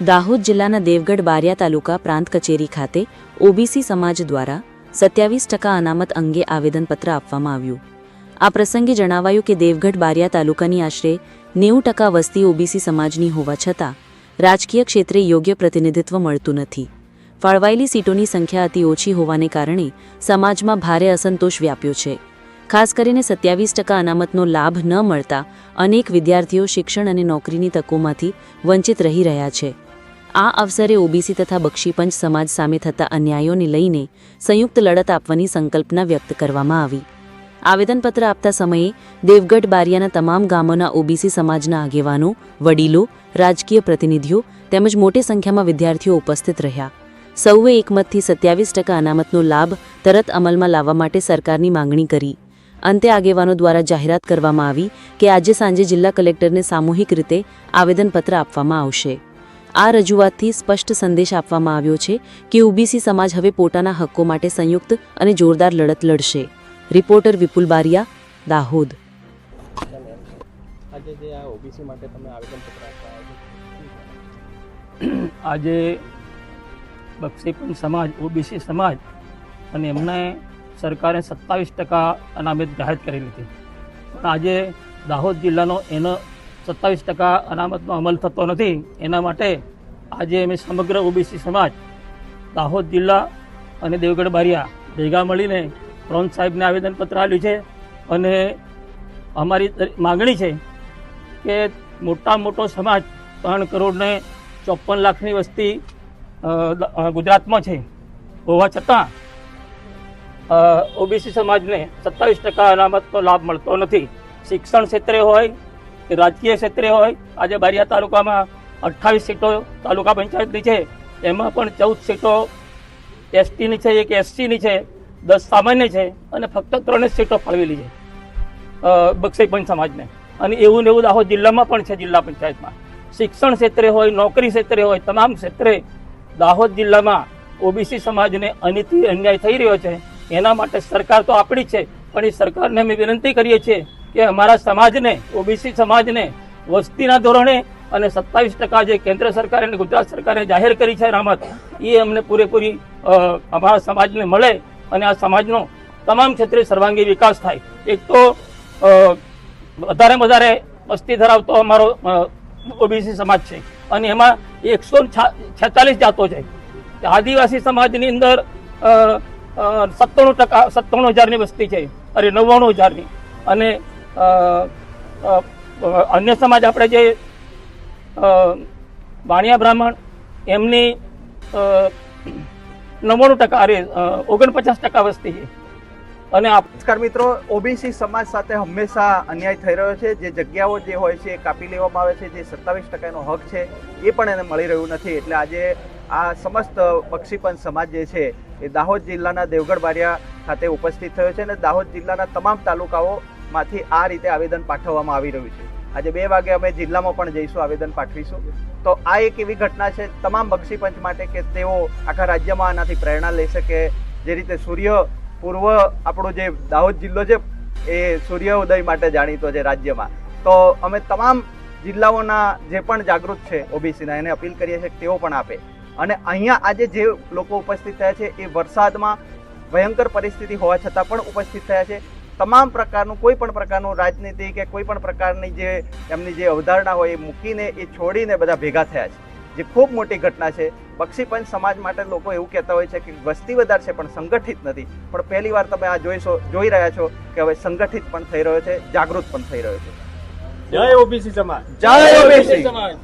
દાહોદ જિલ્લાના દેવગઢ બારિયા તાલુકા પ્રાંત કચેરી ખાતે ઓબીસી સમાજ દ્વારા સત્યાવીસ ટકા અનામત અંગે આવેદનપત્ર આપવામાં આવ્યું. આ પ્રસંગે જણાવાયું કે દેવગઢ બારિયા તાલુકાની આશરે નેવું ટકા વસ્તી ઓબીસી સમાજની હોવા છતાં રાજકીય ક્ષેત્રે યોગ્ય પ્રતિનિધિત્વ મળતું નથી. ફાળવાયેલી સીટોની સંખ્યા અતિ ઓછી હોવાને કારણે સમાજમાં ભારે અસંતોષ વ્યાપ્યો છે. ખાસ કરીને સત્યાવીસ ટકા અનામતનો લાભ ન મળતા અનેક વિદ્યાર્થીઓ શિક્ષણ અને નોકરીની તકોમાંથી વંચિત રહી રહ્યા છે. આ અવસરે ઓબીસી તથા બક્ષીપંચ સમાજ સામે થતા અન્યાયોને લઈને સંયુક્ત લડત આપવાની સંકલ્પના વ્યક્ત કરવામાં આવી. આવેદનપત્ર આપતા સમયે દેવગઢ બારિયાના તમામ ગામોના ઓબીસી સમાજના આગેવાનો, વડીલો, રાજકીય પ્રતિનિધિઓ તેમજ મોટી સંખ્યામાં વિદ્યાર્થીઓ ઉપસ્થિત રહ્યા. સૌએ એકમતથી સત્યાવીસ ટકા અનામતનો લાભ તરત અમલમાં લાવવા માટે સરકારની માંગણી કરી. અંતે આગેવાનો દ્વારા જાહેરાત કરવામાં આવી કે આજે સાંજે જિલ્લા કલેક્ટરને સામૂહિક રીતે આવેદનપત્ર આપવામાં આવશે. આ રજૂઆતથી સ્પષ્ટ સંદેશ આપવામાં આવ્યો છે કે ઓબીસી સમાજ હવે પોતાના હક્કો માટે સંયુક્ત અને જોરદાર લડત લડશે. રિપોર્ટર વિપુલ બારિયા દાહોદ. આજે જે આ ઓબીસી માટે તમે આવેદનપત્ર આપવા આજે બક્ષીપંચ સમાજ ઓબીસી સમાજ અને એમને સરકારે સત્તાવીસ ટકા અનામત જાહેર કરી લીધી. પણ આજે દાહોદ જિલ્લાનો એનો સત્તાવીસ ટકા અનામતનો અમલ થતો નથી એના માટે આજે અમે સમગ્ર ઓબીસી સમાજ, દાહોદ જિલ્લા અને દેવગઢ બારિયા ભેગા મળીને પ્રોન સાહેબને આવેદનપત્ર આપ્યું છે અને અમારી માગણી છે કે મોટા મોટો સમાજ ત્રણ કરોડને ચોપન લાખની વસ્તી ગુજરાતમાં છે. હોવા છતાં ઓબીસી સમાજને સત્તાવીસ ટકા અનામતનો લાભ મળતો નથી. શિક્ષણ ક્ષેત્રે હોય કે રાજકીય ક્ષેત્રે હોય, આજે બારિયા તાલુકામાં અઠ્ઠાવીસ સીટો તાલુકા પંચાયતની છે. એમાં પણ ચૌદ સીટો એસટીની છે એક એસસીની છે દસ સામાન્ય છે અને ફક્ત ત્રણ સીટો ફાળવેલી છે અ, બક્ષીપંચ સમાજને. અને એવું ને એવું દાહોદ જિલ્લામાં પણ છે જિલ્લા પંચાયતમાં. શિક્ષણ ક્ષેત્રે હોય નોકરી ક્ષેત્રે હોય તમામ ક્ષેત્રે દાહોદ જિલ્લામાં ઓબીસી સમાજને અનિતિ અન્યાય થઈ રહ્યો છે. એના માટે સરકાર તો આપણી છે પણ એ સરકારને અમે વિનંતી કરીએ છીએ કે અમારા સમાજને ઓબીસી સમાજને વસ્તીના ધોરણે અને સત્તાવીસ ટકા જે કેન્દ્ર સરકાર અને ગુજરાત સરકારે જાહેર કરી છે રામત એ અમને પૂરેપૂરી અમારા સમાજને મળે અને આ સમાજનો તમામ ક્ષેત્રે સર્વાંગી વિકાસ થાય. એક તો વધારે વધારે વસ્તી ધરાવતો અમારો ઓબીસી સમાજ છે. અને એમાં એકસો છેતાલીસ જાતો છે. આદિવાસી સમાજની અંદર સત્તાણું ટકા, સત્તાણું હજારની વસ્તી છે અરે નવ્વાણું હજારની. અને અન્ય સમાજ આપણે જે વાણિયા બ્રાહ્મણ એમની નવ્વાણું ટકા, અરે ઓગણપચાસ ટકા વસ્તી અને નમસ્કાર મિત્રો, ઓબીસી સમાજ સાથે હંમેશા અન્યાય થઈ રહ્યો છે. જે જગ્યાઓ જે હોય છે એ કાપી લેવામાં આવે છે, જે સત્તાવીસ ટકાનો હક છે, એ પણ એને મળી રહ્યું નથી. એટલે આજે આ સમસ્ત બક્ષીપંચ સમાજ જે છે, એ દાહોદ જિલ્લાના દેવગઢ બારિયા ખાતે ઉપસ્થિત થયો છે અને દાહોદ જિલ્લાના તમામ તાલુકાઓમાંથી આ રીતે આવેદન પાઠવવામાં આવી રહ્યું છે. આજે બે વાગે અમે જિલ્લામાં પણ જઈશું, આવેદન પાઠવીશું. તો આ એક એવી ઘટના છે, તમામ બક્ષીપંચ માટે કે તેઓ આખા રાજ્યમાં આનાથી પ્રેરણા લઈ શકે. જે રીતે સૂર્ય પૂર્વ આપણો જે દાહોદ જિલ્લો છે, એ સૂર્યોદય માટે જાણીતો છે રાજ્યમાં. તો અમે તમામ જિલ્લાઓના જે પણ જાગૃત છે, ઓબીસીના, એને અપીલ કરીએ છીએ તેઓ પણ આપે. અને અહીંયા આજે જે લોકો ઉપસ્થિત થયા છે, એ વરસાદમાં ભયંકર પરિસ્થિતિ હોવા છતાં પણ ઉપસ્થિત થયા છે. તમામ પ્રકારનું કોઈ પણ પ્રકારનું રાજનીતિ કે કોઈ પણ પ્રકારની જે એમની જે અવધારણા હોય એ મૂકીને એ છોડીને બધા ભેગા થયા છે. જે ખૂબ મોટી ઘટના છે. બક્ષીપંચ સમાજ માટે લોકો એવું કહેતા હોય છે કે વસ્તી વધારે છે પણ સંગઠિત નથી. પણ પહેલી વાર તમે આ જોઈશો જોઈ રહ્યા છો કે હવે સંગઠિત પણ થઈ રહ્યો છે જાગૃત પણ થઈ રહ્યો છે. જય ઓબીસી સમાજ. જય ઓબીસી સમાજ.